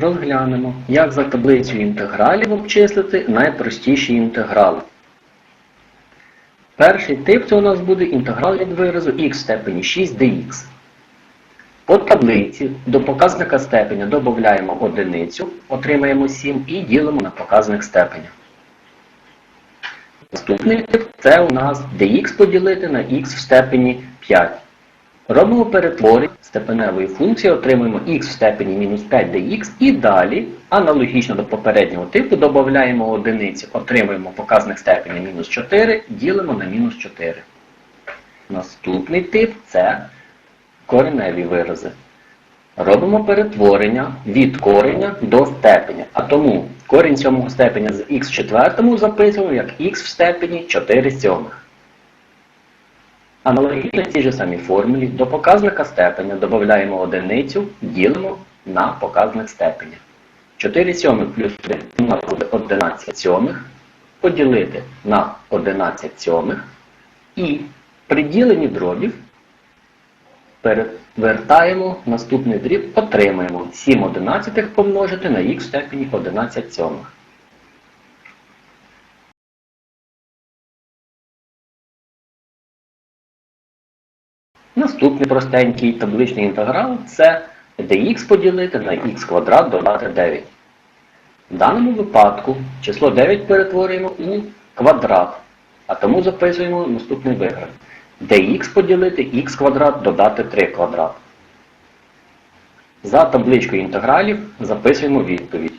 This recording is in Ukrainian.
Розглянемо, як за таблицею інтегралів обчислити найпростіші інтеграли. Перший тип це у нас буде інтеграл від виразу х в степені 6 dx. По таблиці до показника степеня додаємо одиницю, отримаємо 7 і ділимо на показник степеня. Наступний тип це у нас dx поділити на х в степені 5. Робимо перетворення степеневої функції, отримуємо х в степені мінус 5 dx і далі, аналогічно до попереднього типу, додаємо одиниці, отримуємо показник степені мінус 4, ділимо на мінус 4. Наступний тип це кореневі вирази. Робимо перетворення від кореня до степеня. А тому корінь сьомого степеня з х в четвертому записуємо як х в степені 4 сьомих. Аналогічно цій же самій формулі до показника степеня додаємо одиницю, ділимо на показник степеня. 4 сьомих плюс 3 у нас буде 11 сьомих, поділити на 11 сьомих і при діленні дробів перевертаємо наступний дріб, отримаємо 7 одинадцятих помножити на х степені 11 сьомих. Наступний простенький табличний інтеграл це dx поділити на х квадрат додати 9. В даному випадку число 9 перетворюємо у квадрат, а тому записуємо наступний вигляд. dx поділити х квадрат додати 3 квадрат. За табличкою інтегралів записуємо відповідь.